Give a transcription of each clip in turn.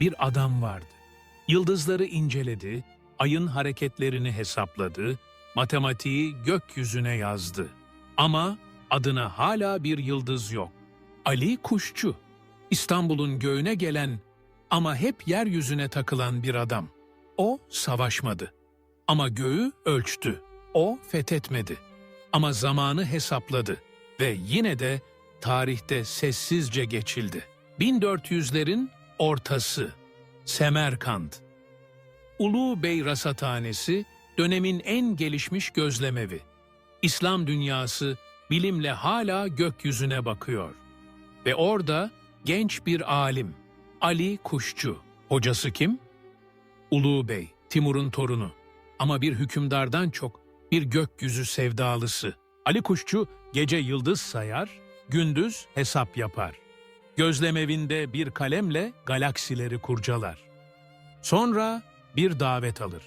bir adam vardı. Yıldızları inceledi, ayın hareketlerini hesapladı, matematiği gökyüzüne yazdı. Ama adına hala bir yıldız yok. Ali Kuşçu, İstanbul'un göğüne gelen ama hep yeryüzüne takılan bir adam. O savaşmadı. Ama göğü ölçtü. O fethetmedi. Ama zamanı hesapladı ve yine de tarihte sessizce geçildi. 1400'lerin ortası Semerkant. Ulu Bey Rasathanesi dönemin en gelişmiş gözlemevi. İslam dünyası bilimle hala gökyüzüne bakıyor. Ve orada genç bir alim, Ali Kuşçu. Hocası kim? Ulu Bey, Timur'un torunu. Ama bir hükümdardan çok bir gökyüzü sevdalısı. Ali Kuşçu gece yıldız sayar, gündüz hesap yapar. Gözlemevinde bir kalemle galaksileri kurcalar. Sonra bir davet alır.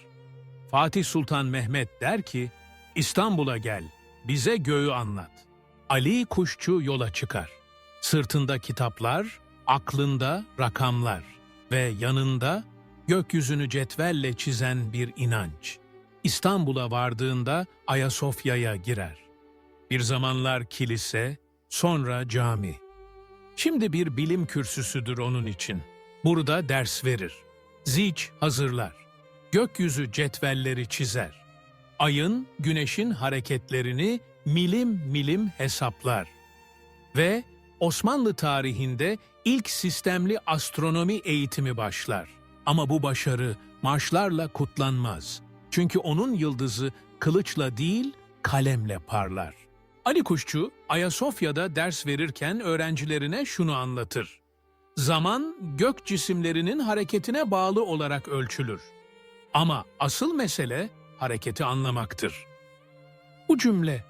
Fatih Sultan Mehmet der ki, İstanbul'a gel, bize göğü anlat. Ali Kuşçu yola çıkar. Sırtında kitaplar, aklında rakamlar ve yanında gökyüzünü cetvelle çizen bir inanç. İstanbul'a vardığında Ayasofya'ya girer. Bir zamanlar kilise, sonra cami. Şimdi bir bilim kürsüsüdür onun için. Burada ders verir. Ziç hazırlar. Gökyüzü cetvelleri çizer. Ayın, güneşin hareketlerini milim milim hesaplar. Ve Osmanlı tarihinde ilk sistemli astronomi eğitimi başlar. Ama bu başarı marşlarla kutlanmaz. Çünkü onun yıldızı kılıçla değil, kalemle parlar. Ali Kuşçu, Ayasofya'da ders verirken öğrencilerine şunu anlatır. Zaman gök cisimlerinin hareketine bağlı olarak ölçülür. Ama asıl mesele hareketi anlamaktır. Bu cümle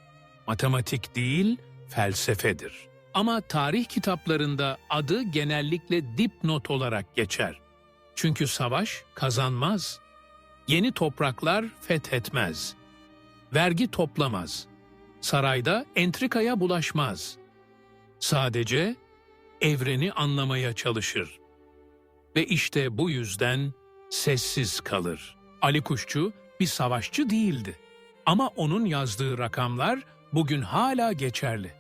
matematik değil, felsefedir. Ama tarih kitaplarında adı genellikle dipnot olarak geçer. Çünkü savaş kazanmaz. Yeni topraklar fethetmez. Vergi toplamaz. Sarayda entrikaya bulaşmaz. Sadece evreni anlamaya çalışır. Ve işte bu yüzden sessiz kalır. Ali Kuşçu bir savaşçı değildi. Ama onun yazdığı rakamlar bugün hala geçerli.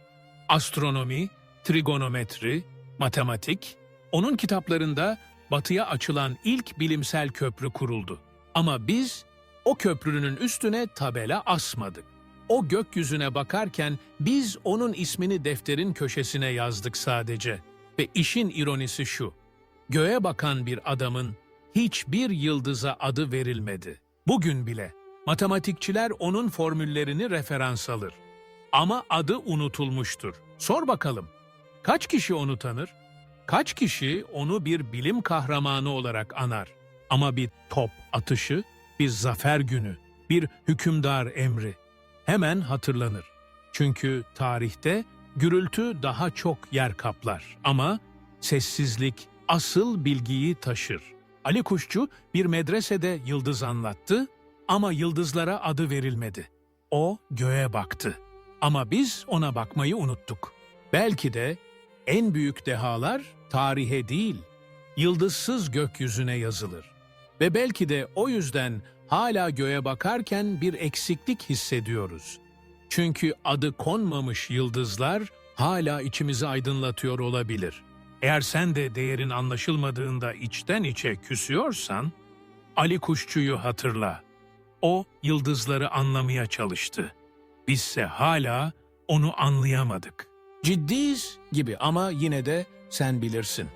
Astronomi, trigonometri, matematik, onun kitaplarında batıya açılan ilk bilimsel köprü kuruldu. Ama biz o köprünün üstüne tabela asmadık. O gökyüzüne bakarken biz onun ismini defterin köşesine yazdık sadece. Ve işin ironisi şu. Göğe bakan bir adamın hiçbir yıldıza adı verilmedi. Bugün bile matematikçiler onun formüllerini referans alır. Ama adı unutulmuştur. Sor bakalım. Kaç kişi onu tanır? Kaç kişi onu bir bilim kahramanı olarak anar? Ama bir top atışı, bir zafer günü, bir hükümdar emri hemen hatırlanır. Çünkü tarihte gürültü daha çok yer kaplar ama sessizlik asıl bilgiyi taşır. Ali Kuşçu bir medresede yıldız anlattı ama yıldızlara adı verilmedi. O göğe baktı ama biz ona bakmayı unuttuk. Belki de en büyük dehalar tarihe değil, yıldızsız gökyüzüne yazılır. Ve belki de o yüzden hala göğe bakarken bir eksiklik hissediyoruz. Çünkü adı konmamış yıldızlar hala içimizi aydınlatıyor olabilir. Eğer sen de değerin anlaşılmadığında içten içe küsüyorsan, Ali Kuşçu'yu hatırla. O yıldızları anlamaya çalıştı. Bizse hala onu anlayamadık. Ciddiyiz gibi ama yine de sen bilirsin.